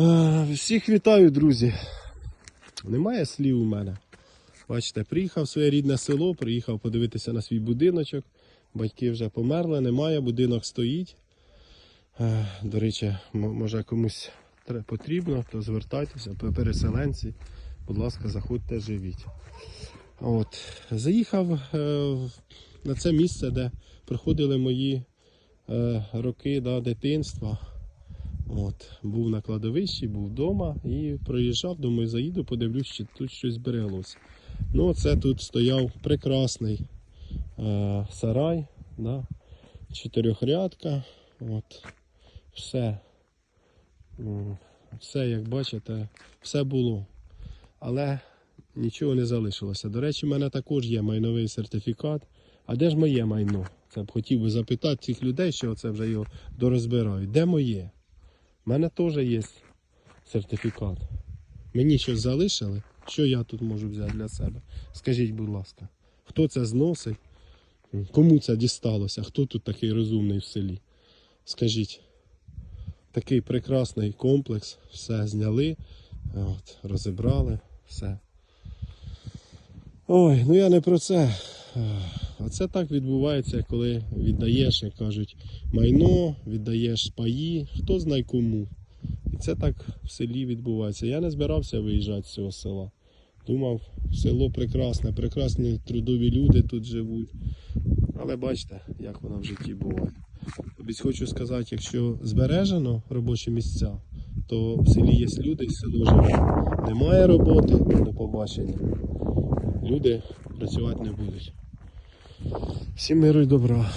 Е, Всіх вітаю, друзі. Немає слів у мене. Бачите, приїхав в своє рідне село, приїхав подивитися на свій будиночок. Батьки вже померли, немає, будинок стоїть. Е, До речі, може комусь потрібно, то звертайтеся, пе- переселенці. Будь ласка, заходьте, живіть. От. Заїхав е, на це місце, де проходили мої роки да, дитинства. От, був на кладовищі, був вдома і проїжджав, думаю, заїду, подивлюсь, чи тут щось збереглося. Ну, оце тут стояв прекрасний е, сарай, да, чотирьохрядка. От, все, все, як бачите, все було. Але нічого не залишилося. До речі, в мене також є майновий сертифікат. А де ж моє майно? Це б хотів би запитати цих людей, що це вже його дорозбирають. Де моє? У мене теж є сертифікат. Мені щось залишили, що я тут можу взяти для себе? Скажіть, будь ласка, хто це зносить? Кому це дісталося? Хто тут такий розумний в селі? Скажіть. Такий прекрасний комплекс, все зняли, от, розібрали, все. Ой, ну я не про це. А це так відбувається, коли віддаєш, як кажуть, майно, віддаєш паї, хто знає кому. І це так в селі відбувається. Я не збирався виїжджати з цього села. Думав, село прекрасне, прекрасні трудові люди тут живуть. Але бачите, як воно в житті буває. Тобі хочу сказати, якщо збережено робочі місця, то в селі є люди, і село живе. Немає роботи, до побачення. Люди працювати не будуть. Всім миру і добра.